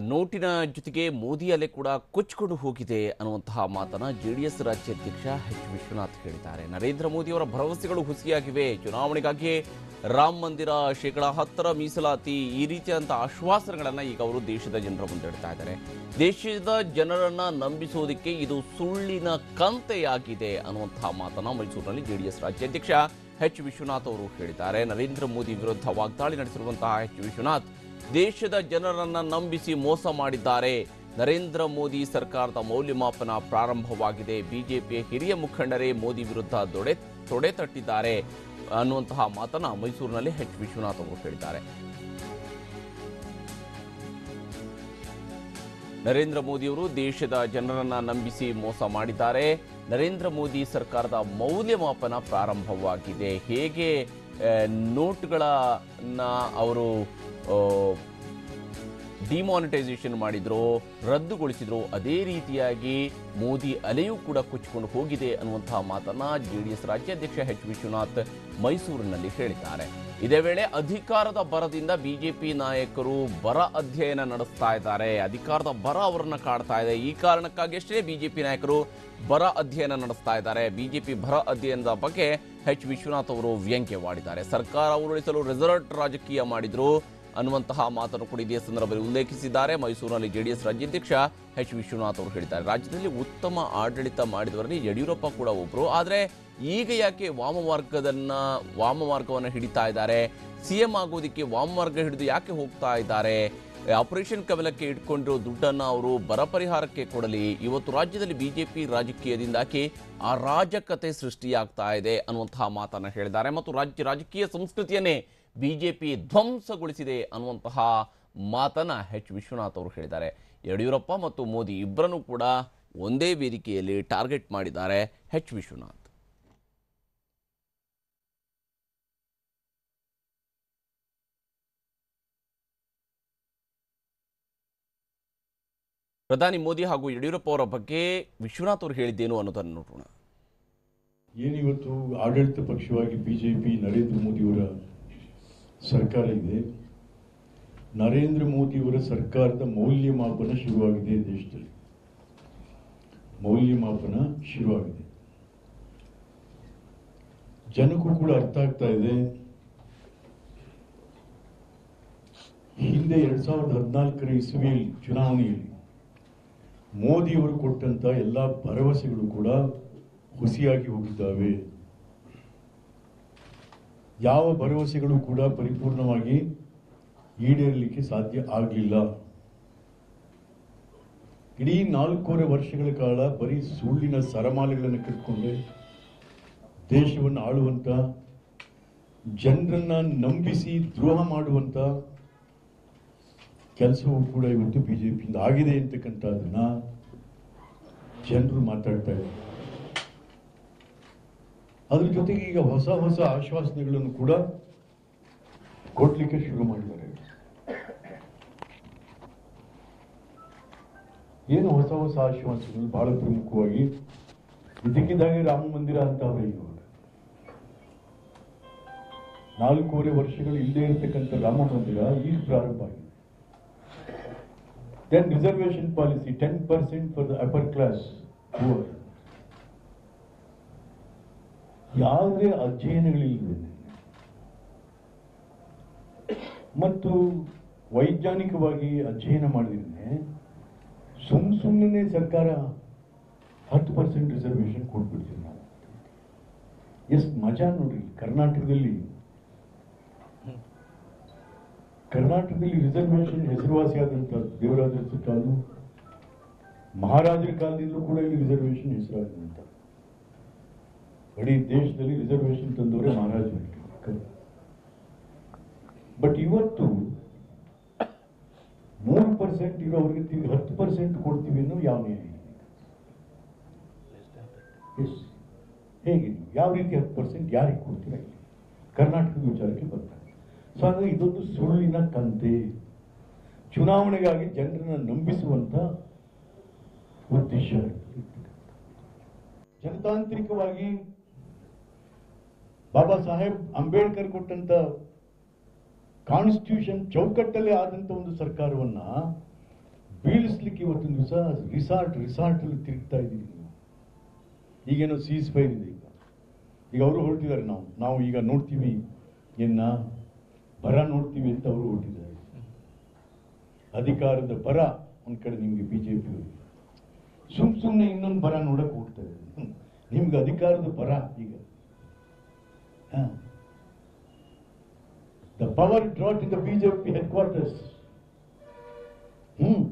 ನೋಟಿನ ಜೊತೆಗೆ ಮೋದಿ ಅಲೆ ಕೂಡ ಕೊಚ್ಚಿಕೊಂಡು ಹೋಗಿದೆ ಅನ್ನುವಂತಹ ಮಾತನ್ನ ಜೆಡಿಎಸ್ ರಾಜ್ಯಾಧ್ಯಕ್ಷ ಎಚ್ ವಿಶ್ವನಾಥ್ ಹೇಳಿದ್ದಾರೆ. ನರೇಂದ್ರ ಮೋದಿ ಅವರ ಭರವಸೆಗಳು ಹುಸಿಯಾಗಿವೆ. ಚುನಾವಣೆಗಾಗಿ ರಾಮ ಮಂದಿರ ಶೇಕಡ ಹತ್ತರ ಮೀಸಲಾತಿ ಈ ರೀತಿಯಾದಂತಹ ಆಶ್ವಾಸನೆಗಳನ್ನು ಈಗ ಅವರು ದೇಶದ ಜನರ ಮುಂದೆ ಇಡ್ತಾ ಇದ್ದಾರೆ. ದೇಶದ ಜನರನ್ನ ನಂಬಿಸೋದಕ್ಕೆ ಇದು ಸುಳ್ಳಿನ ಕಂತೆಯಾಗಿದೆ ಅನ್ನುವಂತಹ ಮಾತನ್ನ ಮೈಸೂರಿನಲ್ಲಿ ಜೆಡಿಎಸ್ ರಾಜ್ಯಾಧ್ಯಕ್ಷ ಎಚ್ ವಿಶ್ವನಾಥ್ ಅವರು ಹೇಳಿದ್ದಾರೆ. ನರೇಂದ್ರ ಮೋದಿ ವಿರುದ್ಧ ವಾಗ್ದಾಳಿ ನಡೆಸಿರುವಂತಹ ಎಚ್ ವಿಶ್ವನಾಥ್ ದೇಶದ ಜನರನ್ನು ನಂಬಿಸಿ ಮೋಸ ಮಾಡಿದ್ದಾರೆ. ನರೇಂದ್ರ ಮೋದಿ ಸರ್ಕಾರದ ಮೌಲ್ಯಮಾಪನ ಪ್ರಾರಂಭವಾಗಿದೆ. ಬಿಜೆಪಿಯ ಹಿರಿಯ ಮುಖಂಡರೇ ಮೋದಿ ವಿರುದ್ಧ ದೊಡೆ, ತೊಡೆ ತಟ್ಟಿದ್ದಾರೆ ಅನ್ನುವಂತಹ ಮಾತನ್ನ ಮೈಸೂರಿನಲ್ಲಿ ಎಚ್ ವಿಶ್ವನಾಥ್ ಅವರು ಹೇಳಿದ್ದಾರೆ. ನರೇಂದ್ರ ಮೋದಿಯವರು ದೇಶದ ಜನರನ್ನು ನಂಬಿಸಿ ಮೋಸ ಮಾಡಿದ್ದಾರೆ. ನರೇಂದ್ರ ಮೋದಿ ಸರ್ಕಾರದ ಮೌಲ್ಯಮಾಪನ ಪ್ರಾರಂಭವಾಗಿದೆ. ಹೇಗೆ ನೋಟ್ಗಳನ್ನ ಅವರು ಡಿಮಾನಿಟೈಸೇಷನ್ ಮಾಡಿದ್ರು, ರದ್ದುಗೊಳಿಸಿದ್ರು, ಅದೇ ರೀತಿಯಾಗಿ ಮೋದಿ ಅಲೆಯೂ ಕೂಡ ಕೊಚ್ಚಿಕೊಂಡು ಹೋಗಿದೆ ಅನ್ನುವಂತಹ ಮಾತನ್ನ ಎಸ್ ರಾಜ್ಯಾಧ್ಯಕ್ಷ ಎಚ್ ವಿಶ್ವನಾಥ್ ಮೈಸೂರಿನಲ್ಲಿ ಹೇಳಿದ್ದಾರೆ. ಇದೇ ವೇಳೆ ಅಧಿಕಾರದ ಬರದಿಂದ ಬಿಜೆಪಿ ನಾಯಕರು ಬರ ಅಧ್ಯಯನ ನಡೆಸ್ತಾ ಇದ್ದಾರೆ. ಅಧಿಕಾರದ ಬರ ಅವರನ್ನ ಕಾಡ್ತಾ ಇದೆ. ಈ ಕಾರಣಕ್ಕಾಗಿ ಅಷ್ಟೇ ಬಿಜೆಪಿ ನಾಯಕರು ಬರ ಅಧ್ಯಯನ ನಡೆಸ್ತಾ ಇದ್ದಾರೆ. ಬಿಜೆಪಿ ಬರ ಅಧ್ಯಯನದ ಬಗ್ಗೆ ಎಚ್ ವಿಶ್ವನಾಥ್ ಅವರು ವ್ಯಂಗ್ಯವಾಡಿದ್ದಾರೆ. ಸರ್ಕಾರ ಉರುಳಿಸಲು ರೆಸಾರ್ಟ್ ರಾಜಕೀಯ ಮಾಡಿದ್ರು. ಅನ್ನುವಂತಹ ಮಾತನ್ನು ಕೂಡ ಇದೇ ಸಂದರ್ಭದಲ್ಲಿ ಉಲ್ಲೇಖಿಸಿದ್ದಾರೆ. ಮೈಸೂರಿನಲ್ಲಿ ಜೆಡಿಎಸ್ ರಾಜ್ಯಾಧ್ಯಕ್ಷ ಎಚ್ ವಿಶ್ವನಾಥ್ ಅವರು ಹೇಳಿದ್ದಾರೆ. ರಾಜ್ಯದಲ್ಲಿ ಉತ್ತಮ ಆಡಳಿತ ಮಾಡಿದವರಲ್ಲಿ ಯಡಿಯೂರಪ್ಪ ಕೂಡ ಒಬ್ಬರು ಆದರೆ ಈಗ ಯಾಕೆ ವಾಮಮಾರ್ಗದನ್ನ, ವಾಮಮಾರ್ಗವನ್ನು ಹಿಡಿತಾ ಇದ್ದಾರೆ? ಸಿಎಂ ಆಗೋದಕ್ಕೆ ವಾಮಮಾರ್ಗ ಹಿಡಿದು ಯಾಕೆ ಹೋಗ್ತಾ ಇದ್ದಾರೆ? ಆಪರೇಷನ್ ಕಮಲಕ್ಕೆ ಇಟ್ಕೊಂಡಿರೋ ದುಡ್ಡನ್ನು ಅವರು ಬರ ಪರಿಹಾರಕ್ಕೆ ಕೊಡಲಿ. ಇವತ್ತು ರಾಜ್ಯದಲ್ಲಿ ಬಿಜೆಪಿ ರಾಜಕೀಯದಿಂದಾಗಿ ಅರಾಜಕತೆ ಸೃಷ್ಟಿಯಾಗ್ತಾ ಇದೆ ಅನ್ನುವಂತಹ ಮಾತನ್ನು ಹೇಳಿದ್ದಾರೆ. ಮತ್ತು ರಾಜ್ಯ ರಾಜಕೀಯ ಸಂಸ್ಕೃತಿಯನ್ನೇ ಬಿಜೆಪಿ ಧ್ವಂಸಗೊಳಿಸಿದೆ ಅನ್ನುವಂತಹ ಮಾತನ್ನು ಎಚ್. ವಿಶ್ವನಾಥ್ ಅವರು ಹೇಳಿದ್ದಾರೆ. ಯಡಿಯೂರಪ್ಪ ಮತ್ತು ಮೋದಿ ಇಬ್ಬರನ್ನು ಕೂಡ ಒಂದೇ ವೇದಿಕೆಯಲ್ಲಿ ಟಾರ್ಗೆಟ್ ಮಾಡಿದ್ದಾರೆ ಎಚ್. ವಿಶ್ವನಾಥ್. ಪ್ರಧಾನಿ ಮೋದಿ ಹಾಗೂ ಯಡಿಯೂರಪ್ಪ ಅವರ ಬಗ್ಗೆ ವಿಶ್ವನಾಥ್ ಅವರು ಹೇಳಿದ್ದೇನು ಅನ್ನೋದನ್ನು ನೋಡೋಣ. ಏನಿವತ್ತು ಆಡಳಿತ ಪಕ್ಷವಾಗಿ ಬಿಜೆಪಿ ನರೇಂದ್ರ ಮೋದಿಯವರ ಸರ್ಕಾರ ಇದೆ. ನರೇಂದ್ರ ಮೋದಿಯವರ ಸರ್ಕಾರದ ಮೌಲ್ಯಮಾಪನ ಶುರುವಾಗಿದೆ ದೇಶದಲ್ಲಿ. ಮೌಲ್ಯಮಾಪನ ಶುರುವಾಗಿದೆ. ಜನಕ್ಕೂ ಕೂಡ ಅರ್ಥ ಆಗ್ತಾ ಇದೆ. ಹಿಂದೆ ಎರಡ್ ಸಾವಿರದ ಹದಿನಾಲ್ಕರ ಇಸವಿಯಲ್ಲಿ, ಚುನಾವಣೆಯಲ್ಲಿ ಮೋದಿಯವರು ಕೊಟ್ಟಂತ ಎಲ್ಲ ಭರವಸೆಗಳು ಕೂಡ ಹುಸಿಯಾಗಿ ಹೋಗಿದ್ದಾವೆ. ಯಾವ ಭರವಸೆಗಳು ಕೂಡ ಪರಿಪೂರ್ಣವಾಗಿ ಈಡೇರಲಿಕ್ಕೆ ಸಾಧ್ಯ ಆಗಲಿಲ್ಲ. ಇಡೀ ನಾಲ್ಕೂವರೆ ವರ್ಷಗಳ ಕಾಲ ಬರೀ ಸುಳ್ಳಿನ ಸರಮಾಲೆಗಳನ್ನು ಕಟ್ಕೊಂಡೆ ದೇಶವನ್ನು ಆಳುವಂತ, ಜನರನ್ನ ನಂಬಿಸಿ ದ್ರೋಹ ಮಾಡುವಂತ ಕೆಲಸವೂ ಕೂಡ ಇವತ್ತು ಬಿ ಜೆ ಪಿಯಿಂದ ಆಗಿದೆ ಅಂತಕ್ಕಂಥದ್ದನ್ನ ಜನರು ಮಾತಾಡ್ತಾ ಇದ್ದಾರೆ. ಅದ್ರ ಜೊತೆಗೆ ಈಗ ಹೊಸ ಹೊಸ ಆಶ್ವಾಸನೆಗಳನ್ನು ಕೂಡ ಕೊಡ್ಲಿಕ್ಕೆ ಶುರು ಮಾಡಿದ್ದಾರೆ. ಏನು ಹೊಸ ಹೊಸ ಆಶ್ವಾಸನೆಗಳು? ಬಹಳ ಪ್ರಮುಖವಾಗಿ ಇದಕ್ಕಿದ್ದಾಗೆ ರಾಮ ಮಂದಿರ ಅಂತ ಅವರು ನಾಲ್ಕೂವರೆ ವರ್ಷಗಳು ಇಲ್ಲೇ ಇರತಕ್ಕಂಥ ರಾಮ ಮಂದಿರ ಈಗ ಪ್ರಾರಂಭ ಆಗಿದೆ. Reservation policy ten percent for the upper class poor. ಯಾವುದೇ ಅಧ್ಯಯನಗಳಿಲ್ಲದೆ ಮತ್ತು ವೈಜ್ಞಾನಿಕವಾಗಿ ಅಧ್ಯಯನ ಮಾಡಿದ್ರೆ ಸುಮ್ ಸುಮ್ಮನೆ ಸರ್ಕಾರ ಹತ್ತು ಪರ್ಸೆಂಟ್ ರಿಸರ್ವೇಶನ್ ಕೊಟ್ಬಿಡ್ತೀವಿ ನಾವು ಎಷ್ಟು ಮಜಾ ನೋಡ್ರಿ, ಕರ್ನಾಟಕದಲ್ಲಿ ಕರ್ನಾಟಕದಲ್ಲಿ ರಿಸರ್ವೇಶನ್ ಹೆಸರುವಾಸಿಯಾದಂಥ ದೇವರಾಜ ಕಾಲು ಮಹಾರಾಜರ ಕಾಲದಿಂದಲೂ ಕೂಡ ಇಲ್ಲಿ ರಿಸರ್ವೇಶನ್ ಹೆಸರಾದಂಥ ಇಡೀ ದೇಶದಲ್ಲಿ ರಿಸರ್ವೇಶನ್ ತಂದವರೇ ಮಹಾರಾಜರು. ಬಟ್ ಇವತ್ತು ಮೂರು ಪರ್ಸೆಂಟ್ ಇರೋರಿಗೆ ತಿರ್ಗಿ ಹತ್ತು ಪರ್ಸೆಂಟ್ ಕೊಡ್ತೀವಿ ಅನ್ನೋ ಯಾವ ನ್ಯಾಯ ಹೇಗೆ? ಯಾವ ರೀತಿ ಹತ್ತು ಪರ್ಸೆಂಟ್ ಯಾರಿಗೆ ಕೊಡ್ತೀರಾ ಕರ್ನಾಟಕದ ವಿಚಾರಕ್ಕೆ ಬರ್ತಾರೆ. ಸೊ ಅಂದರೆ ಇದೊಂದು ಸುಳ್ಳಿನ ಕಂತೆ. ಚುನಾವಣೆಗಾಗಿ ಜನರನ್ನು ನಂಬಿಸುವಂತ ಉದ್ದೇಶ. ಜನತಾಂತ್ರಿಕವಾಗಿ ಬಾಬಾ ಸಾಹೇಬ್ ಅಂಬೇಡ್ಕರ್ ಕೊಟ್ಟಂತ ಕಾನ್ಸ್ಟಿಟ್ಯೂಷನ್ ಚೌಕಟ್ಟಲ್ಲಿ ಆದಂತ ಒಂದು ಸರ್ಕಾರವನ್ನ ಬೀಳಿಸ್ಲಿಕ್ಕೆ ಇವತ್ತಿನ ದಿವಸ ರಿಸಾರ್ಟ್ ರಿಸಾರ್ಟ್ ಅಲ್ಲಿ ತಿರುಗ್ತಾ ಇದ್ದೀವಿ ನೀವು. ಈಗೇನೋ ಸೀಸ್ ಫೈರ್ ಇದೆ ಈಗ. ಈಗ ಅವರು ಹೊರಟಿದ್ದಾರೆ ನಾವು. ನಾವು ಈಗ ನೋಡ್ತೀವಿ ಇನ್ನ ಬರ ನೋಡ್ತೀವಿ ಅಂತ ಅವರು ಹೊರಟಿದ್ದಾರೆ ಅಧಿಕಾರದ ಬರ ಒಂದ್ ಕಡೆ ನಿಮ್ಗೆ ಬಿಜೆಪಿ ಸುಮ್ ಸುಮ್ನೆ ಇನ್ನೊಂದು ಬರ ನೋಡಕ್ ಹೋಗ್ತಾರೆ. ನಿಮ್ಗೆ ಅಧಿಕಾರದ ಬರ ಈಗ. The power drought in the BJP head quarters hmm.